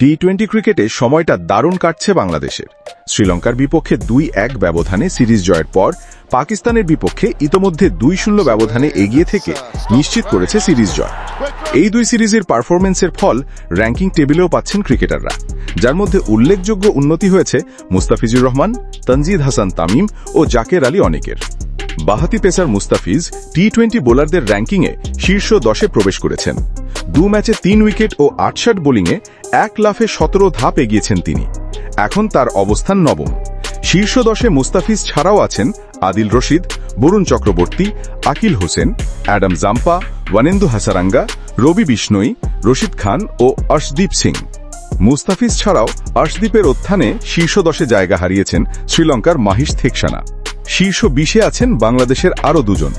T twenty ক্রিকেটে সময়টা দারুণ কাটছে বাংলাদেশের। শ্রীলঙ্কার বিপক্ষে দুই এক ব্যবধানে সিরিজ জয়ের পর পাকিস্তানের বিপক্ষে ইতোমধ্যে দুই শূন্য ব্যবধানে এগিয়ে থেকে নিশ্চিত করেছে সিরিজ জয়। এই দুই সিরিজের পারফরমেন্সের ফল র্যাঙ্কিং টেবিলেও পাচ্ছেন ক্রিকেটাররা, যার মধ্যে উল্লেখযোগ্য উন্নতি হয়েছে মুস্তাফিজুর রহমান, তনজিদ হাসান তামিম ও জাকের আলী অনেকের। বাহাতি পেসার মুস্তাফিজ টি টোয়েন্টি বোলারদের র্যাঙ্কিংয়ে শীর্ষ দশে প্রবেশ করেছেন। দু ম্যাচে তিন উইকেট ও আটষাট বোলিংয়ে এক লাফে সতেরো ধাপ এগিয়েছেন তিনি। এখন তার অবস্থান নবম। শীর্ষ দশে মুস্তাফিজ ছাড়াও আছেন Adil Rashid, Varun Chakravarthy, Akeal Hosein, Adam Zampa, Wanindu Hasaranga, Ravi Bishnoi, Rashid Khan ও অর্শদীপ সিং। মুস্তাফিজ ছাড়াও অর্শদীপের উত্থানে শীর্ষ দশে জায়গা হারিয়েছেন শ্রীলঙ্কার মাহিশ থেকসানা। শীর্ষ বিশে আছেন বাংলাদেশের আরও দুজন।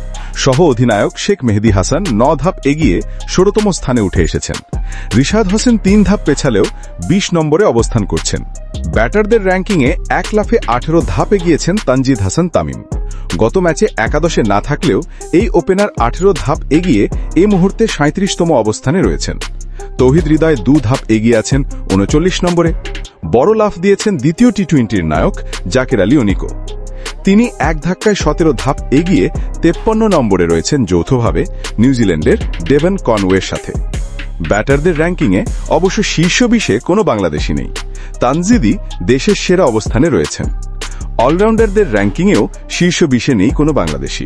সহ অধিনায়ক শেখ মেহেদি হাসান ন ধাপ এগিয়ে ষোলতম স্থানে উঠে এসেছেন। রিশাদ হোসেন তিন ধাপ পেছালেও ২০ নম্বরে অবস্থান করছেন। ব্যাটারদের র্যাঙ্কিংয়ে এক লাফে আঠেরো ধাপ এগিয়েছেন তানজিদ হাসান তামিম। গত ম্যাচে একাদশে না থাকলেও এই ওপেনার আঠেরো ধাপ এগিয়ে এই মুহূর্তে সাঁত্রিশতম অবস্থানে রয়েছেন। তৌহিদ হৃদয় দু ধাপ এগিয়ে আছেন উনচল্লিশ নম্বরে। বড় লাফ দিয়েছেন দ্বিতীয় টি টোয়েন্টির নায়ক জাকের আলী অনিকো তিনি এক ধাক্কায় সতেরো ধাপ এগিয়ে তেপ্পান্ন নম্বরে রয়েছেন যৌথভাবে নিউজিল্যান্ডের ডেভেন কনওয়ের সাথে। ব্যাটারদের র্যাঙ্কিংয়ে অবশ্য শীর্ষ বিশে কোনো বাংলাদেশি নেই। তানজিদি দেশের সেরা অবস্থানে রয়েছেন। অলরাউন্ডারদের র্যাঙ্কিংয়েও শীর্ষ বিশে নেই কোনো বাংলাদেশি।